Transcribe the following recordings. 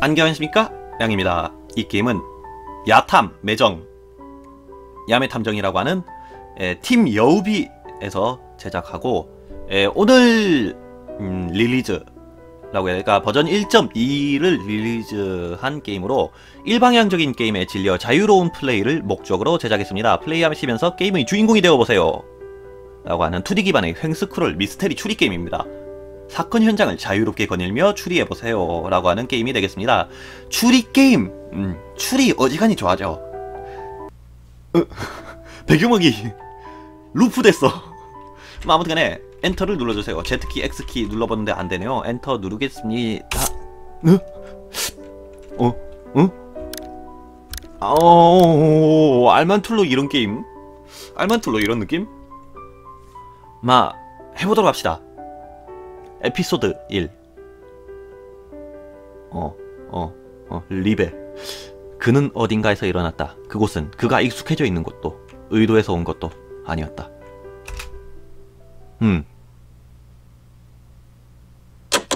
안녕하십니까? 양입니다. 이 게임은 야탐 매정 야매 탐정이라고 하는 에, 팀 여우비에서 제작하고 에, 오늘 음, 릴리즈라고 해야 될까? 버전 1.2를 릴리즈한 게임으로 일방향적인 게임에 질려 자유로운 플레이를 목적으로 제작했습니다. 플레이하시면서 게임의 주인공이 되어보세요. 라고 하는 2D 기반의 횡스크롤 미스테리 추리 게임입니다 사건 현장을 자유롭게 거닐며 추리해보세요 라고 하는 게임이 되겠습니다 추리 게임 음, 추리 어지간히 좋아하죠 어, 배경음악이 루프 됐어 뭐 아무튼 간에 엔터를 눌러주세요 Z키 X키 눌러봤는데 안되네요 엔터 누르겠습니다 어? 어? 어? 어, 알만툴로 이런 게임? 알만툴로 이런 느낌? 마 해보도록 합시다 에피소드 1 어, 어, 어, 리베 그는 어딘가에서 일어났다. 그곳은 그가 익숙해져 있는 곳도 의도해서 온 것도 아니었다. 음.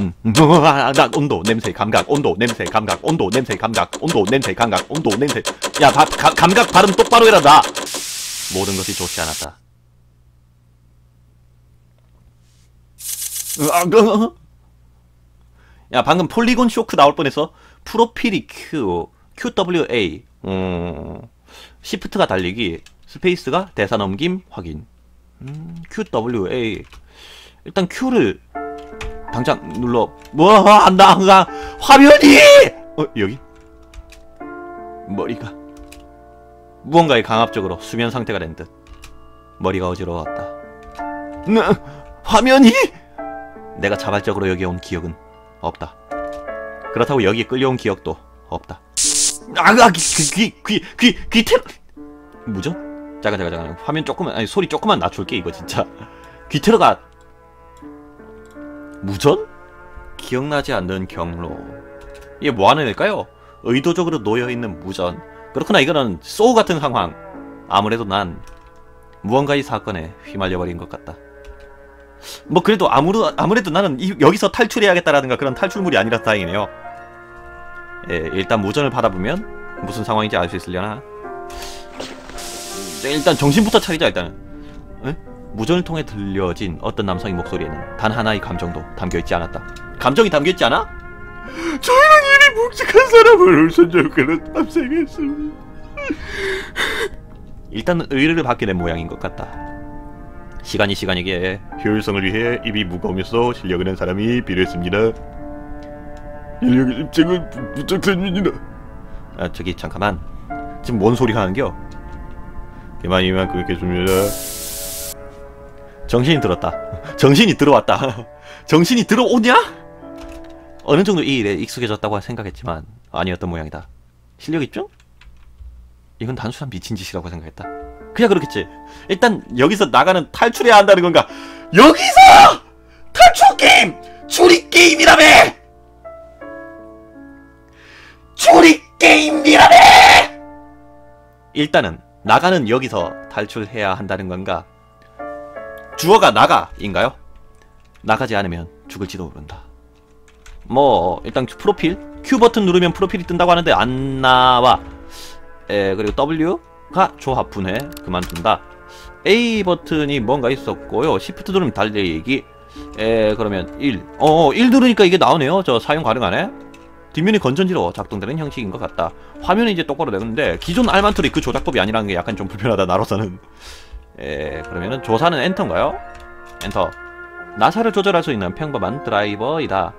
음, 음, 아, 나 온도, 냄새, 감각, 온도, 냄새, 감각, 온도, 냄새, 감각, 온도, 냄새, 감각, 온도, 냄새. 야, 바, 가, 감각 발음 똑바로 해라, 나! 모든 것이 좋지 않았다. 아, 그, 야, 방금 폴리곤 쇼크 나올 뻔했어. 프로필이 Q, QWA, 음, 시프트가 달리기, 스페이스가 대사 넘김 확인. 음, QWA. 일단 Q를 당장 눌러. 뭐, 안다, 안다. 화면이! 어, 여기? 머리가. 무언가에 강압적으로 수면 상태가 된 듯. 머리가 어지러웠다. 네, 화면이! 내가 자발적으로 여기 온 기억은 없다. 그렇다고 여기에 끌려온 기억도 없다. 아가 귀귀귀귀테 뭐죠? 잠깐 잠깐 잠깐 화면 조금만 아니 소리 조금만 낮출게 이거 진짜 귀 테러가 무전? 기억나지 않는 경로 이게 뭐하는 일까요? 의도적으로 놓여있는 무전 그렇구나 이거는 소우 같은 상황 아무래도 난 무언가의 사건에 휘말려버린 것 같다 뭐 그래도 아무래도, 아무래도 나는 이, 여기서 탈출해야겠다라든가 그런 탈출물이 아니라 다행이네요 예, 일단 무전을 받아보면 무슨 상황인지 알 수 있으려나 네, 일단 정신부터 차리자 일단은 에? 무전을 통해 들려진 어떤 남성의 목소리에는 단 하나의 감정도 담겨있지 않았다 감정이 담겨있지 않아? 저희는 이리 묵직한 사람을 손잡고는 탑생했습니다. 일단 의뢰를 받게 된 모양인 것 같다 시간이 시간이기에 효율성을 위해 입이 무거우면서 실력을 낸 사람이 필요했습니다. 인력 입증은 부- 부탁드립니다. 아 저기 잠깐만 지금 뭔 소리 하는겨? 이만 이만 그렇겠습니다. 정신이 들었다. 정신이 들어왔다. 정신이 들어오냐? 어느 정도 이 일에 익숙해졌다고 생각했지만 아니었던 모양이다. 실력 입증? 이건 단순한 미친 짓이라고 생각했다. 그냥 그렇겠지. 일단 여기서 나가는 탈출해야 한다는 건가? 여기서 탈출 게임 추리 게임이라며! 추리 게임이라며! 일단은 나가는 여기서 탈출해야 한다는 건가? 주어가 나가인가요? 나가지 않으면 죽을지도 모른다. 뭐 일단 프로필 Q 버튼 누르면 프로필이 뜬다고 하는데 안 나와. 에 그리고 W 가 조합 분해 그만둔다. A 버튼이 뭔가 있었고요. Shift 누르면 달리기. 에 그러면 1. 어, 1 누르니까 이게 나오네요. 저 사용 가능하네. 뒷면이 건전지로 작동되는 형식인 것 같다. 화면이 이제 똑바로 되는데 기존 알만툴이 그 조작법이 아니라는 게 약간 좀 불편하다 나로서는. 에 그러면은 조사는 엔터인가요? 엔터. 나사를 조절할 수 있는 평범한 드라이버이다.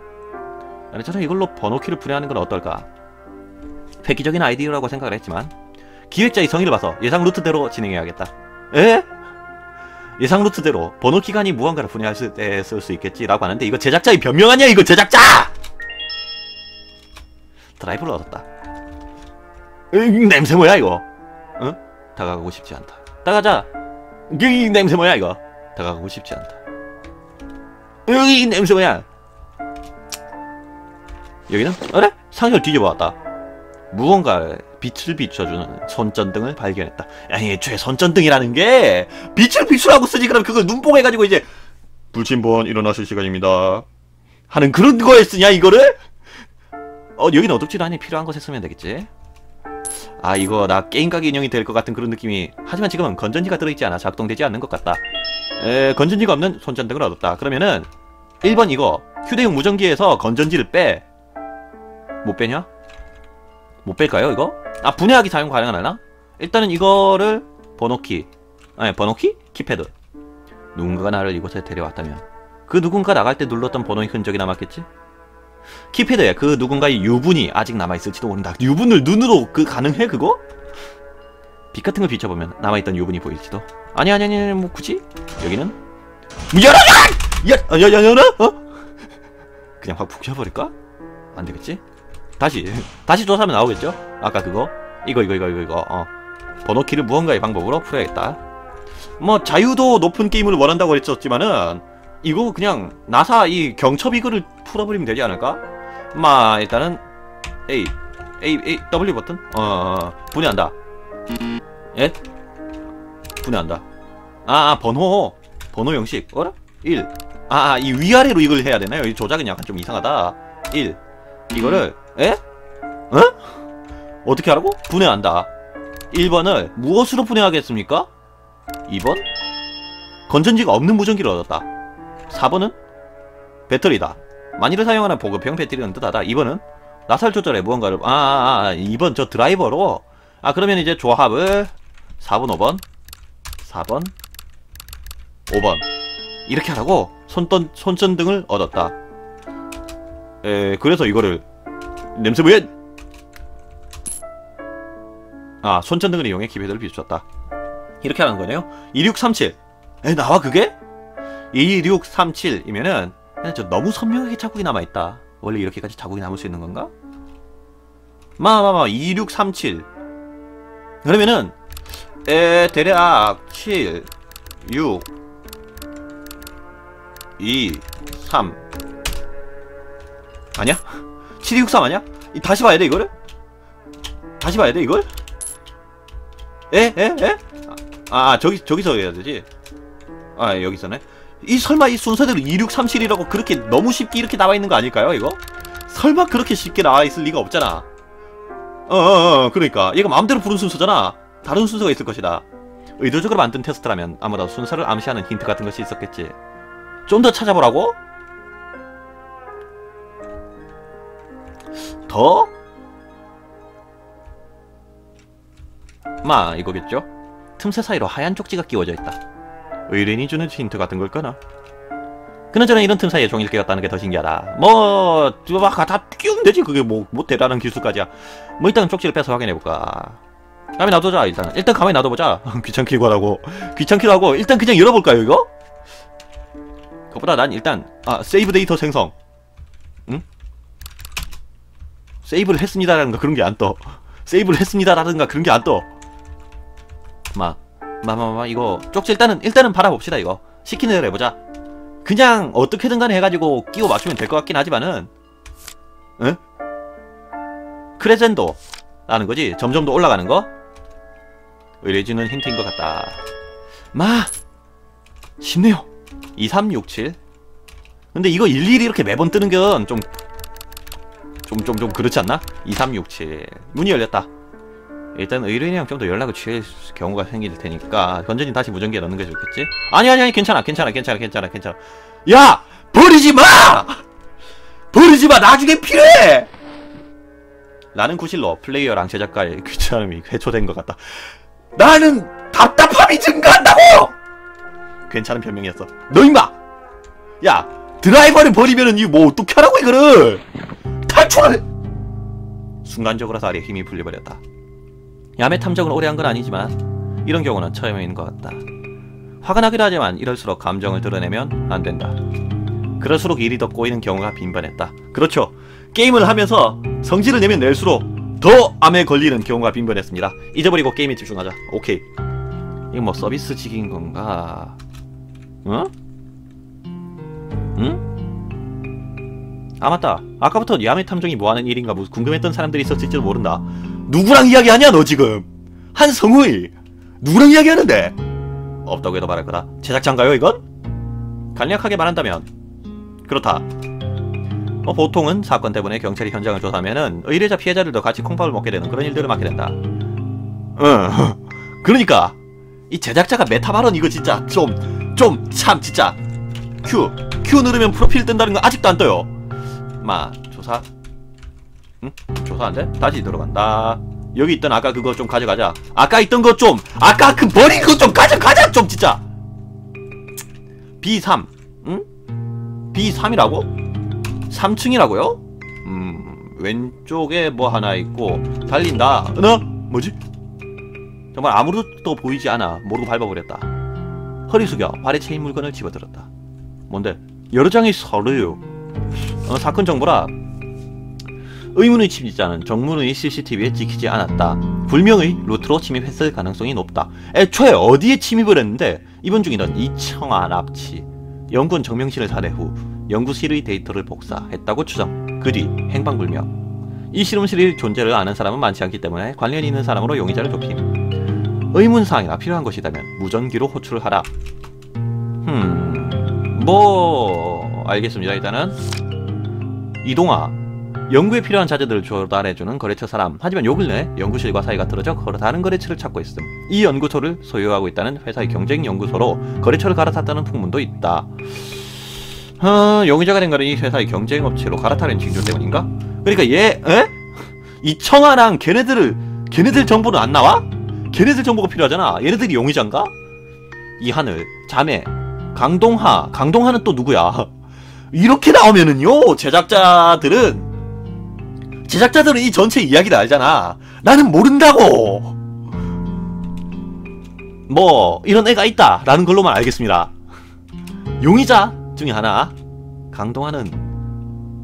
아니 저는 이걸로 번호키를 분해하는 건 어떨까? 획기적인 아이디어라고 생각을 했지만 기획자의 성의를 봐서 예상 루트대로 진행해야겠다. 에? 예상 루트대로 번호 기간이 무언가를 분해할 때 쓸 수 있겠지라고 하는데 이거 제작자의 변명 아니야 이거 제작자! 드라이브를 얻었다. 으이, 냄새 뭐야 이거? 응? 다가가고 싶지 않다. 다가자. 이 냄새 뭐야 이거? 다가가고 싶지 않다. 이 냄새 뭐야? 여기는 어래? 상을 뒤집어 왔다. 무언가 빛을 비춰주는 손전등을 발견했다. 아니 애초에 손전등이라는 게 빛을 비추라고 쓰지 그럼 그걸 눈뽕해가지고 이제 불침번 일어나실 시간입니다. 하는 그런 거에 쓰냐 이거를? 어 여기는 어둡지도 않니 필요한 곳에 쓰면 되겠지 아 이거 나 게임 가게 인형이 될 것 같은 그런 느낌이 하지만 지금은 건전지가 들어있지 않아 작동되지 않는 것 같다 에 건전지가 없는 손전등을 얻었다 그러면은 1번 이거 휴대용 무전기에서 건전지를 빼 못 빼냐? 못 뺄까요 이거? 아 분해하기 사용 가능하나? 일단은 이거를 번호키 아니 번호키? 키패드 누군가가 나를 이곳에 데려왔다면 그 누군가 나갈 때 눌렀던 번호의 흔적이 남았겠지? 키패드에 그 누군가의 유분이 아직 남아있을지도 모른다 유분을 눈으로 그 가능해 그거? 빛 같은 걸 비춰보면 남아있던 유분이 보일지도 아니 아니 아니 뭐 굳이 여기는 열어! 야! 야! 야! 야! 열어? 어? 그냥 확 부셔버릴까? 안 되겠지? 다시 다시 조사하면 나오겠죠? 아까 그거? 이거 이거 이거 이거 이거. 어. 번호키를 무언가의 방법으로 풀어야겠다. 뭐 자유도 높은 게임을 원한다고 했었지만은 이거 그냥 나사 이 경첩 이거를 풀어버리면 되지 않을까? 마 일단은 A A A W 버튼? 어, 어 분해한다. 예? 분해한다. 아, 아 번호. 번호 형식. 어라? 1 아, 아, 이 위아래로 이걸 해야 되나요? 이 조작은 약간 좀 이상하다. 1 이거를 에? 어? 어떻게 하라고? 분해한다. 1번을 무엇으로 분해하겠습니까? 2번 건전지가 없는 무전기를 얻었다. 4번은 배터리다. 만일을 사용하는 보급형 배터리는 뜻하다. 2번은 나살 조절에 무언가를 아, 아, 아 2번 저 드라이버로. 아 그러면 이제 조합을 4번 5번 4번 5번. 이렇게 하라고 손던, 손전등을 얻었다. 에 그래서 이거를 냄새 뭐야 아 손전등을 이용해 기회들을 비추었다 이렇게 하는 거네요 2637 에 나와 그게? 2637이면은 저 너무 선명하게 자국이 남아있다 원래 이렇게까지 자국이 남을 수 있는 건가? 마마마 2637 그러면은 에 대략 7 6 2 3 아니야? 7263 아니야? 이- 다시 봐야 돼 이거를? 다시 봐야 돼 이걸? 에? 에? 에? 아, 아 저기 저기서 해야 되지 아 여기서네 이 설마 이 순서대로 2637이라고 그렇게 너무 쉽게 이렇게 나와 있는 거 아닐까요 이거? 설마 그렇게 쉽게 나와 있을 리가 없잖아 어어어 그러니까 얘가 마음대로 부른 순서잖아 다른 순서가 있을 것이다 의도적으로 만든 테스트라면 아무래도 순서를 암시하는 힌트 같은 것이 있었겠지 좀 더 찾아보라고? 더? 마 이거겠죠? 틈새 사이로 하얀 쪽지가 끼워져 있다 의뢰인이 주는 힌트 같은 걸까나? 그나저나 이런 틈 사이에 종이를 끼웠다는 게 더 신기하다. 뭐, 다 끼우면 되지. 그게 뭐, 뭐 대단한 기술까지야. 뭐 일단 쪽지를 빼서 확인해볼까. 가만히 놔두자, 일단. 일단 가만히 놔둬보자. 귀찮기도 하고. 귀찮기도 하고. 일단 그냥 열어볼까요, 이거? 그것보다 난 일단, 아, 세이브 데이터 생성. 응? 세이브를 했습니다라든가 그런 게 안 떠. 세이브를 했습니다라든가 그런 게 안 떠. 마, 마마마, 이거. 쪽지 일단은, 일단은 바라봅시다, 이거. 시키는 대로 해보자. 그냥 어떻게든 간에 해가지고 끼워 맞추면 될 것 같긴 하지만은 응? 크레젠도 라는 거지 점점 더 올라가는 거 의뢰주는 힌트인 것 같다 마 쉽네요 2367 근데 이거 일일이 이렇게 매번 뜨는 건 좀 좀 좀좀 그렇지 않나? 2367 문이 열렸다 일단 의뢰인이랑 좀 더 연락을 취할 경우가 생길 테니까 건전지 다시 무전기에 넣는 게 좋겠지? 아니 아니 아니 괜찮아 괜찮아 괜찮아 괜찮아 괜찮아. 야! 버리지 마! 버리지 마! 나중에 필요해! 라는 구실로 플레이어랑 제작가의 귀찮음이 회초된 것 같다. 나는 답답함이 증가한다고! 괜찮은 변명이었어. 너 임마! 야 드라이버를 버리면은 이거 뭐 어떻게 하라고 이거를! 탈출을 순간적으로 다리에 힘이 풀려버렸다 야매 탐정을 오래 한 건 아니지만 이런 경우는 처음인 것 같다. 화가 나기도 하지만 이럴수록 감정을 드러내면 안 된다. 그럴수록 일이 더 꼬이는 경우가 빈번했다. 그렇죠. 게임을 하면서 성질을 내면 낼수록 더 암에 걸리는 경우가 빈번했습니다. 잊어버리고 게임에 집중하자. 오케이. 이거 뭐 서비스직인 건가? 어? 응? 아 맞다. 아까부터 야매 탐정이 뭐하는 일인가 뭐 궁금했던 사람들이 있었을지도 모른다. 누구랑 이야기하냐 너 지금 한성우이 누구랑 이야기하는데 없다고 해도 말할 거다 제작자인가요 이건? 간략하게 말한다면 그렇다 뭐 보통은 사건 때문에 경찰이 현장을 조사하면은 의뢰자 피해자들도 같이 콩밥을 먹게 되는 그런 일들을 맡게 된다. 응. 그러니까 이 제작자가 메타 발언 이거 진짜 좀 좀 참 진짜 Q Q 누르면 프로필 뜬다는 거 아직도 안 떠요. 마 조사. 응? 조사 안 돼? 다시 들어간다. 여기 있던 아까 그거 좀 가져가자. 아까 있던 거 좀 아까 그 버린 거 좀 가져가자 좀 진짜. B3. 응? B3이라고? 3층이라고요? 음, 왼쪽에 뭐 하나 있고 달린다. 너 뭐지? 정말 아무것도 보이지 않아. 모르고 밟아버렸다. 허리 숙여 발에 채인 물건을 집어들었다. 뭔데? 여러 장의 서류. 어, 사건 정보라. 의문의 침입자는 정문의 CCTV에 찍히지 않았다. 불명의 루트로 침입했을 가능성이 높다. 애초에 어디에 침입을 했는데 이번 중이던 이청아 납치. 연구원 정명실을 살해 후 연구실의 데이터를 복사했다고 추정. 그 뒤 행방불명. 이 실험실의 존재를 아는 사람은 많지 않기 때문에 관련 있는 사람으로 용의자를 좁힘. 의문사항이나 필요한 것이라면 무전기로 호출을 하라. 흠, 뭐 알겠습니다. 일단은 이동아 연구에 필요한 자재들을 조달해주는 거래처 사람. 하지만 요 근래 연구실과 사이가 틀어져 다른 거래처를 찾고 있음. 이 연구소를 소유하고 있다는 회사의 경쟁 연구소로 거래처를 갈아탔다는 풍문도 있다. 어, 용의자가 된 거는 이 회사의 경쟁 업체로 갈아타는 징조 때문인가? 그러니까 얘, 에? 이 청아랑 걔네들을 걔네들 정보는 안 나와? 걔네들 정보가 필요하잖아. 얘네들이 용의자인가? 이하늘, 자매, 강동하, 강동하는 또 누구야? 이렇게 나오면은요, 제작자들은 제작자들은 이 전체 이야기를 알잖아. 나는 모른다고. 뭐 이런 애가 있다 라는 걸로만 알겠습니다. 용의자 중에 하나 강동하는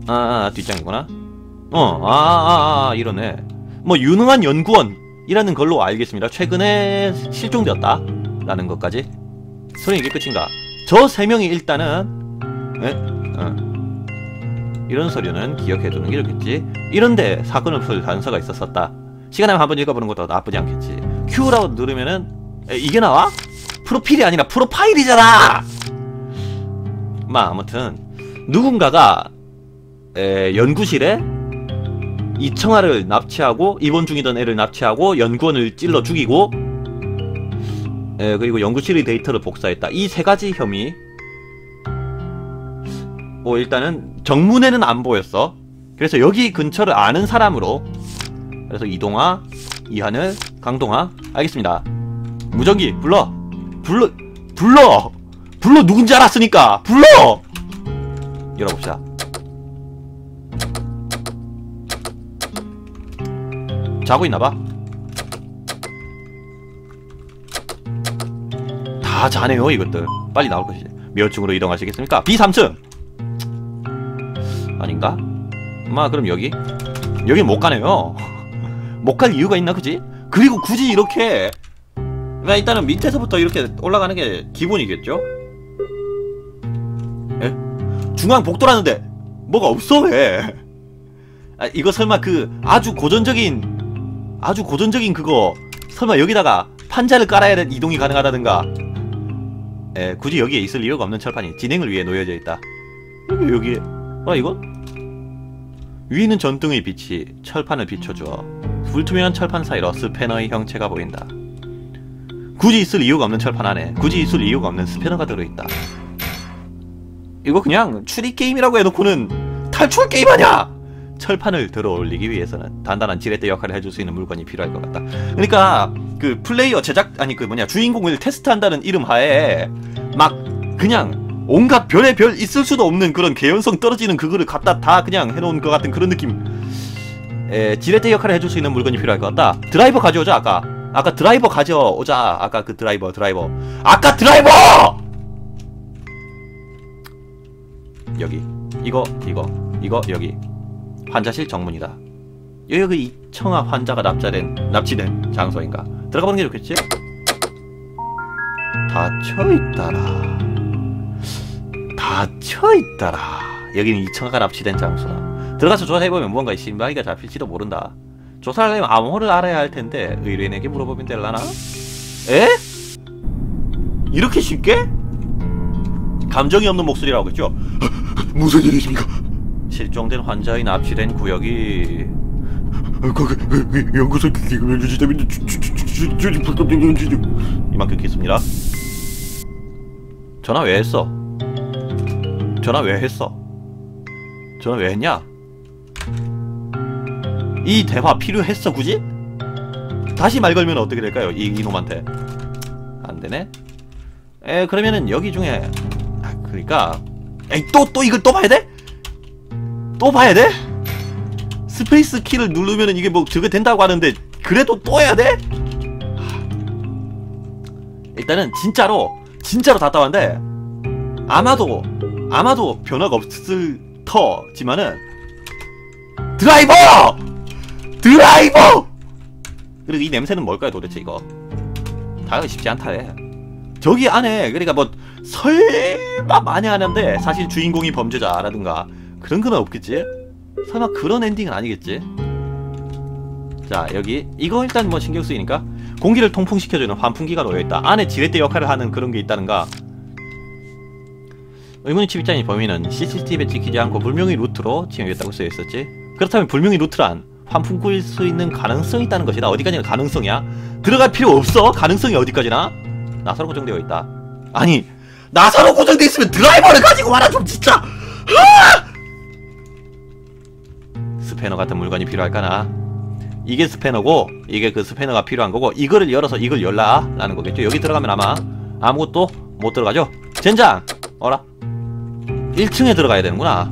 아, 아 뒷장이구나. 어, 아, 아, 아 애. 뭐 유능한 연구원이라는 걸로 알겠습니다. 최근에 실종되었다 라는 것까지. 소리 이게 끝인가? 저 세 명이 일단은 에? 어. 이런 서류는 기억해두는 게 좋겠지. 이런데 사건을 풀 단서가 있었었다. 시간 나면 한번 읽어보는 것도 나쁘지 않겠지. Q라고 누르면은 에, 이게 나와? 프로필이 아니라 프로파일이잖아. 마 아무튼 누군가가 에, 연구실에 이청아를 납치하고 입원 중이던 애를 납치하고 연구원을 찔러 죽이고 에, 그리고 연구실의 데이터를 복사했다. 이 세 가지 혐의 뭐 일단은 정문에는 안 보였어. 그래서 여기 근처를 아는 사람으로 그래서 이동아, 이하늘, 강동아 알겠습니다. 무전기 불러 불러 불러 불러 누군지 알았으니까 불러 열어봅시다. 자고 있나봐. 다 자네요 이것들. 빨리 나올 것이지. 몇 층으로 이동하시겠습니까? B3층. 마 그럼 여기? 여긴 못 가네요. 못 갈 이유가 있나 그지? 그리고 굳이 이렇게 왜 일단은 밑에서부터 이렇게 올라가는 게 기본이겠죠? 에? 중앙 복도라는데 뭐가 없어 왜? 아, 이거 설마 그 아주 고전적인 아주 고전적인 그거 설마 여기다가 판자를 깔아야 이동이 가능하다든가 에, 굳이 여기에 있을 이유가 없는 철판이 진행을 위해 놓여져 있다. 여기 여기에 아 이건 위에 있는 전등의 빛이 철판을 비춰주어 불투명한 철판 사이로 스패너의 형체가 보인다. 굳이 있을 이유가 없는 철판 안에 굳이 있을 이유가 없는 스패너가 들어있다. 이거 그냥 추리 게임이라고 해놓고는 탈출 게임 아냐! 철판을 들어 올리기 위해서는 단단한 지렛대 역할을 해줄 수 있는 물건이 필요할 것 같다. 그러니까 그 플레이어 제작 아니 그 뭐냐 주인공을 테스트한다는 이름 하에 막 그냥 온갖 별의 별 있을 수도 없는 그런 개연성 떨어지는 그거를 갖다 다 그냥 해놓은 것 같은 그런 느낌. 에, 지렛대 역할을 해줄 수 있는 물건이 필요할 것 같다. 드라이버 가져오자 아까. 아까 드라이버 가져오자. 아까 그 드라이버 드라이버. 아까 드라이버! 여기 이거 이거 이거 여기 환자실 정문이다. 여기 그 이청아 환자가 납자된 납치된 장소인가? 들어가 보는 게 좋겠지? 닫혀 있다라. 닫혀 있다라. 여기는 이청아가 납치된 장소다. 들어가서 조사해보면 무언가 신바이가 잡힐지도 모른다. 조사하려면 암호를 알아야 할 텐데 의뢰인에게 물어보면 될라나? 에? 이렇게 쉽게? 감정이 없는 목소리라고 했죠? 무슨 일이십니까? 실종된 환자의 납치된 구역이 그, 그, 그, 그 연구소 불법적 연주주 이만큼 겠습니다 전화 왜 했어? 전화 왜 했어? 전화 왜 했냐? 이 대화 필요했어 굳이? 다시 말 걸면 어떻게 될까요? 이 이놈한테 안 되네. 에 그러면은 여기 중에 아 그러니까 에이 또또 이걸 또 봐야 돼? 또 봐야 돼? 스페이스 키를 누르면은 이게 뭐 저게 된다고 하는데 그래도 또 해야 돼? 일단은 진짜로 진짜로 답답한데 아마도 아마도 변화가 없을 터지만은 드라이버! 드라이버! 그리고 이 냄새는 뭘까요 도대체 이거 다가기 쉽지 않다래 저기 안에 그러니까 뭐 설마 많이 하는데 사실 주인공이 범죄자라든가 그런 건 없겠지? 설마 그런 엔딩은 아니겠지? 자 여기 이거 일단 뭐 신경 쓰이니까 공기를 통풍시켜주는 환풍기가 놓여있다 안에 지렛대 역할을 하는 그런 게 있다는가 의문의 칩입자인 범인은 CCTV에 찍히지 않고 불명의 루트로 진행했다고 쓰여있었지. 그렇다면 불명의 루트란 환풍구일 수 있는 가능성이 있다는 것이다. 어디까지나 가능성이야? 들어갈 필요 없어. 가능성이 어디까지나? 나사로 고정되어 있다. 아니 나사로 고정되어 있으면 드라이버를 가지고 와라 좀 진짜! 아! 스패너 같은 물건이 필요할까나? 이게 스패너고 이게 그 스패너가 필요한 거고 이거를 열어서 이걸 열라 라는 거겠죠. 여기 들어가면 아마 아무것도 못 들어가죠. 젠장! 어라 1층에 들어가야 되는구나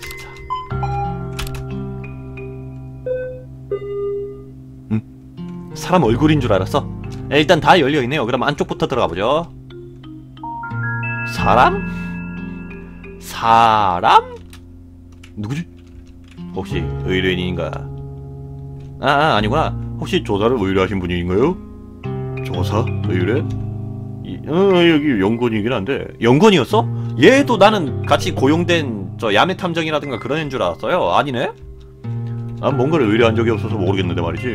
진짜 음? 사람 얼굴인 줄 알았어 에, 일단 다 열려있네요 그럼 안쪽부터 들어가보죠 사람? 사람? 누구지? 혹시 의뢰인인가? 아, 아 아니구나. 혹시 조사를 의뢰하신 분인가요? 조사? 의뢰? 이, 어 여기 연구원이긴 한데 연구원이었어? 얘도 나는 같이 고용된 저 야매 탐정이라든가 그런 애인 줄 알았어요. 아니네? 난 뭔가를 의뢰한 적이 없어서 모르겠는데 말이지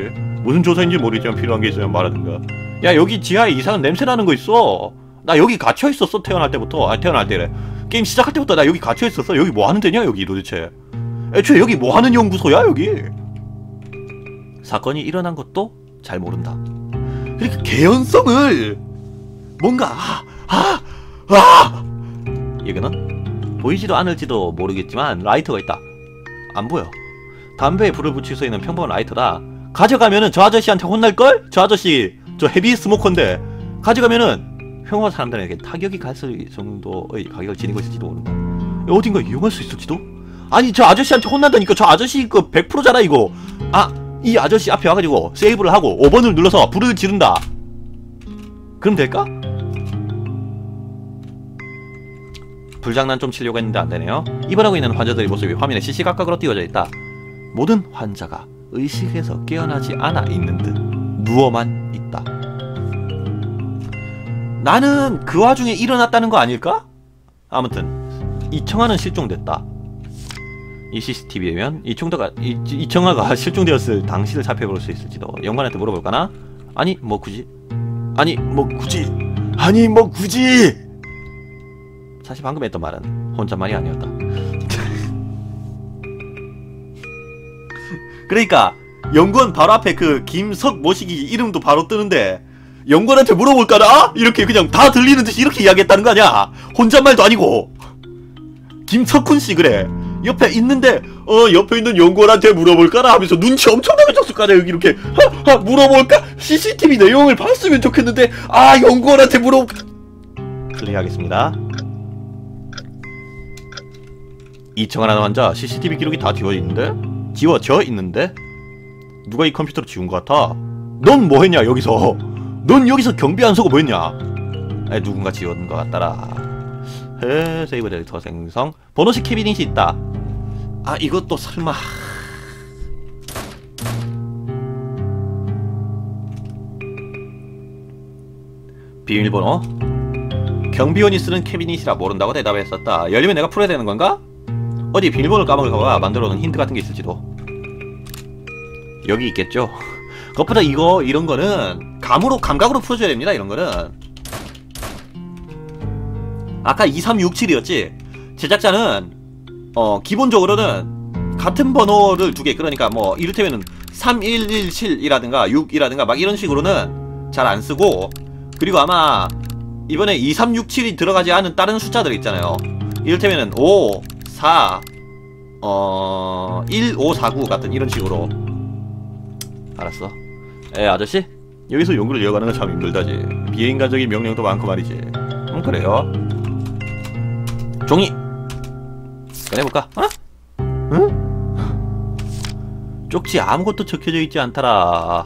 무슨 조사인지 모르겠지만 필요한 게 있으면 말하든가 야 여기 지하에 이상한 냄새 나는 거 있어. 나 여기 갇혀 있었어 태어날 때부터. 아 태어날 때래. 게임 시작할 때부터 나 여기 갇혀 있었어. 여기 뭐 하는 데냐 여기 도대체? 애초에 여기 뭐 하는 연구소야 여기? 사건이 일어난 것도 잘 모른다. 그러니까 개연성을 뭔가 아, 아, 아! 이거는 보이지도 않을지도 모르겠지만 라이터가 있다. 안 보여. 담배에 불을 붙일 수 있는 평범한 라이터다. 가져가면은 저 아저씨한테 혼날걸? 저 아저씨 저 헤비 스모커인데 가져가면은 평범한 사람들에게 타격이 갈 정도의 가격을 지니고 있을지도 모른다. 어딘가 이용할 수 있을지도? 아니 저 아저씨한테 혼난다니까 저 아저씨 그 100%잖아 이거 아 이 아저씨 앞에 와가지고 세이브를 하고 5번을 눌러서 불을 지른다 그럼 될까? 불장난 좀 치려고 했는데 안되네요. 입원하고 있는 환자들의 모습이 화면에 시시각각으로 띄워져 있다. 모든 환자가 의식에서 깨어나지 않아 있는 듯 누워만 있다. 나는 그 와중에 일어났다는 거 아닐까? 아무튼 이청아는 실종됐다. 이 CCTV에면 이청자가 이, 이청아가 실종되었을 당시를 살펴볼 수 있을지도 영관한테 물어볼까나? 아니 뭐 굳이? 아니 뭐 굳이? 아니 뭐 굳이 사실 방금 했던 말은 혼잣말이 아니었다. 그러니까 연구원 바로 앞에 그 김석 모시기 이름도 바로 뜨는데 연구원한테 물어볼까나? 이렇게 그냥 다 들리는 듯이 이렇게 이야기했다는 거 아니야? 혼잣말도 아니고. 김석훈씨 그래. 옆에 있는데 어 옆에 있는 연구원한테 물어볼까나 하면서 눈치 엄청나게 줬을 거 아니야? 여기 이렇게 하, 하, 물어볼까? CCTV 내용을 봤으면 좋겠는데 아 연구원한테 물어 클리어하겠습니다 이청하는 환자 CCTV 기록이 다 지워져 있는데? 지워져 있는데? 누가 이 컴퓨터를 지운 것 같아? 넌 뭐 했냐 여기서 넌 여기서 경비 안 서고 뭐 했냐 에 누군가 지운 것 같더라 헤 세이브 데이터 생성 번호식 캐비닛이 있다 아 이것도 설마 비밀번호 경비원이 쓰는 캐비닛이라 모른다고 대답했었다 열리면 내가 풀어야 되는 건가? 어디 비밀번호를 까먹을까봐 만들어 놓은 힌트 같은 게 있을지도. 여기 있겠죠? 그것보다 이거 이런 거는 감으로 감각으로 풀어줘야 됩니다 이런 거는. 아까 2367이었지? 제작자는 어 기본적으로는 같은 번호를 두 개 그러니까 뭐 이를테면은 3117이라든가 6이라든가 막 이런 식으로는 잘 안 쓰고 그리고 아마 이번에 2367이 들어가지 않은 다른 숫자들 있잖아요. 이를테면은 5, 4, 어, 1, 5, 4, 9 같은 이런 식으로. 알았어. 에, 아저씨? 여기서 연구를 이어가는 건 참 힘들다지. 비인간적인 명령도 많고 말이지. 음, 그래요. 종이! 꺼내볼까? 어? 응? 쪽지 아무것도 적혀져 있지 않더라.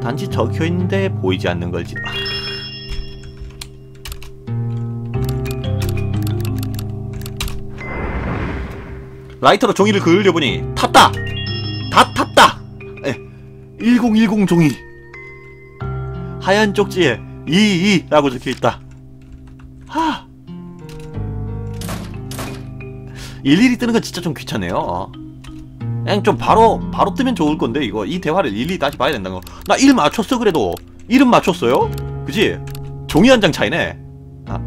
단지 적혀있는데 보이지 않는 걸지. 아. 라이터로 종이를 그으려보니 탔다! 다 탔다! 에, 1010 종이 하얀 쪽지에 22라고 적혀있다 하 일일이 뜨는 건 진짜 좀 귀찮네요 그냥 좀 바로 바로 뜨면 좋을 건데 이거 이 대화를 일일이 다시 봐야 된다는 거나 1 맞췄어 그래도 1은 맞췄어요? 그지? 종이 한 장 차이네 아.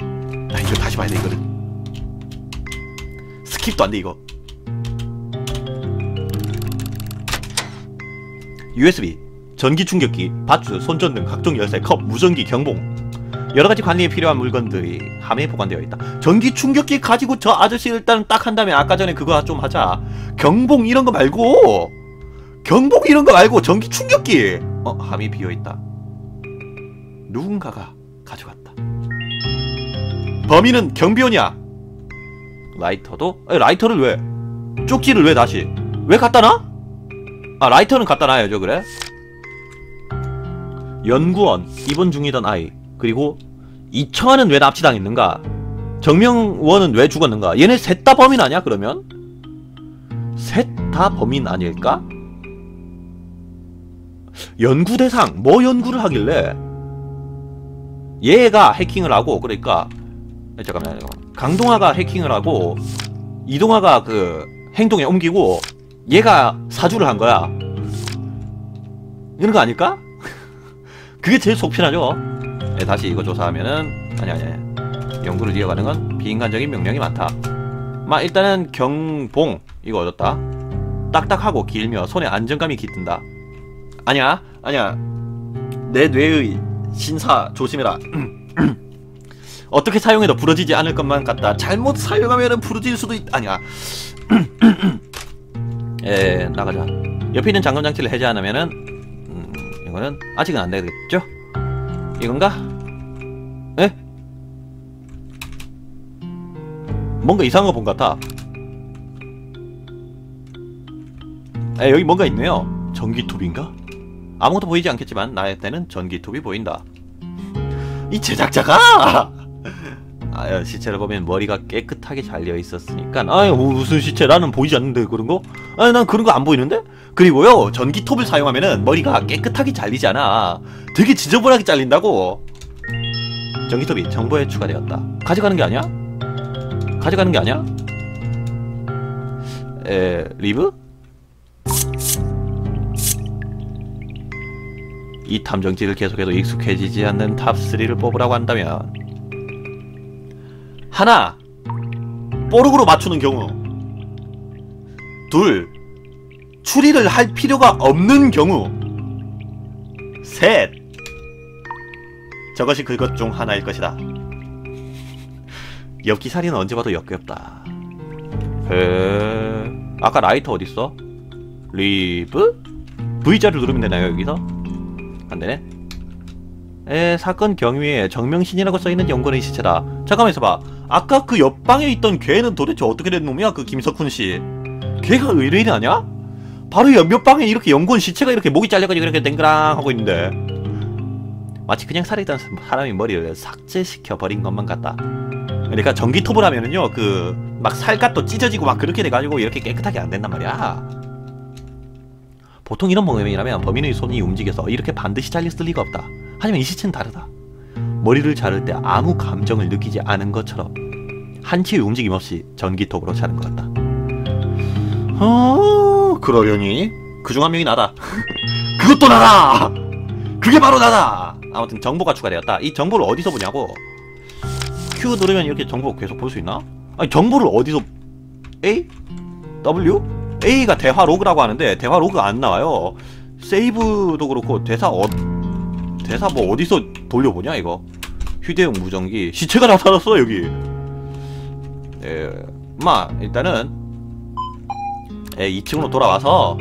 나 이거 다시 봐야 돼 이거를 스킵도 안 돼 이거. USB 전기 충격기, 밧줄, 손전등, 각종 열쇠, 컵, 무전기, 경봉. 여러가지 관리에 필요한 물건들이 함에 보관되어 있다. 전기 충격기 가지고 저 아저씨 일단 딱 한 다음에 아까 전에 그거 좀 하자. 경봉 이런 거 말고 경봉 이런 거 말고 전기 충격기. 어 함이 비어있다. 누군가가 가져갔다. 범인은 경비원이야 라이터도? 아니, 라이터를 왜? 쪽지를 왜 다시? 왜 갖다 놔? 아 라이터는 갖다 놔야죠 그래? 연구원 입원 중이던 아이 그리고 이청아는 왜 납치당했는가? 정명원은 왜 죽었는가? 얘네 셋 다 범인 아니야 그러면? 셋 다 범인 아닐까? 연구 대상 뭐 연구를 하길래 얘가 해킹을 하고 그러니까 잠깐만 잠깐만 강동아가 해킹을 하고 이동아가 그 행동에 옮기고 얘가 사주를 한 거야. 이런 거 아닐까? 그게 제일 속편하죠. 네, 다시 이거 조사하면은 아니 아니. 연구를 이어가는 건 비인간적인 명령이 많다. 마 일단은 경봉 이거 얻었다. 딱딱하고 길며 손에 안정감이 깃든다. 아니야 아니야 내 뇌의 신사 조심해라. 어떻게 사용해도 부러지지 않을 것만 같다. 잘못 사용하면 부러질 수도 있... 아니야. 에 나가자. 옆에 있는 잠금 장치를 해제하면은 음, 이거는 아직은 안 되겠죠? 이건가? 에? 뭔가 이상한 거 본 것 같아. 에 여기 뭔가 있네요. 전기톱인가? 아무것도 보이지 않겠지만 나의 때는 전기톱이 보인다. 이 제작자가 아, 시체를 보면 머리가 깨끗하게 잘려 있었으니까 아 무슨 시체 나는 보이지 않는데 그런 거? 아니 난 그런 거 안 보이는데? 그리고요 전기톱을 사용하면은 머리가 깨끗하게 잘리지 않아 되게 지저분하게 잘린다고 전기톱이 정보에 추가되었다 가져가는 게 아니야? 가져가는 게 아니야? 에 리브? 이 탐정지를 계속해도 익숙해지지 않는 탑3를 뽑으라고 한다면 하나 뽀록으로 맞추는 경우. 둘 추리를 할 필요가 없는 경우. 셋 저것이 그것 중 하나일 것이다. 엽기살이는 언제 봐도 역겹다. へ아까 라이터 어딨어? 리브? V자를 누르면 되나요 여기서? 안되네. 에 사건 경위에 정명신이라고 써있는 연구원의 시체다. 잠깐만 있어봐 아까 그 옆방에 있던 걔는 도대체 어떻게 된 놈이야 그 김석훈씨? 걔가 의뢰인 아냐? 바로 옆방에 이렇게 연구원 시체가 이렇게 목이 잘려가지고 이렇게 댕그랑 하고 있는데. 마치 그냥 살아있던 사람이 머리를 삭제시켜 버린 것만 같다. 그러니까 전기톱을 하면은요 그 막 살갗도 찢어지고 막 그렇게 돼가지고 이렇게 깨끗하게 안 된단 말이야. 보통 이런 범행이라면 범인의 손이 움직여서 이렇게 반드시 잘렸을 리가 없다. 하지만 이 시체는 다르다 머리를 자를 때 아무 감정을 느끼지 않은 것처럼 한치의 움직임 없이 전기톱으로 자른 것 같다. 어, 그러려니 그 중 한 명이 나다. 그것도 나다. 그게 바로 나다. 아무튼 정보가 추가되었다. 이 정보를 어디서 보냐고. Q 누르면 이렇게 정보 계속 볼 수 있나? 아니 정보를 어디서 A? W? A가 대화 로그라고 하는데 대화 로그가 안 나와요 세이브도 그렇고 대사 어 대사 뭐 어디서 돌려보냐 이거? 휴대용 무전기. 시체가 나타났어 여기. 예, 마 일단은 예, 2층으로 돌아와서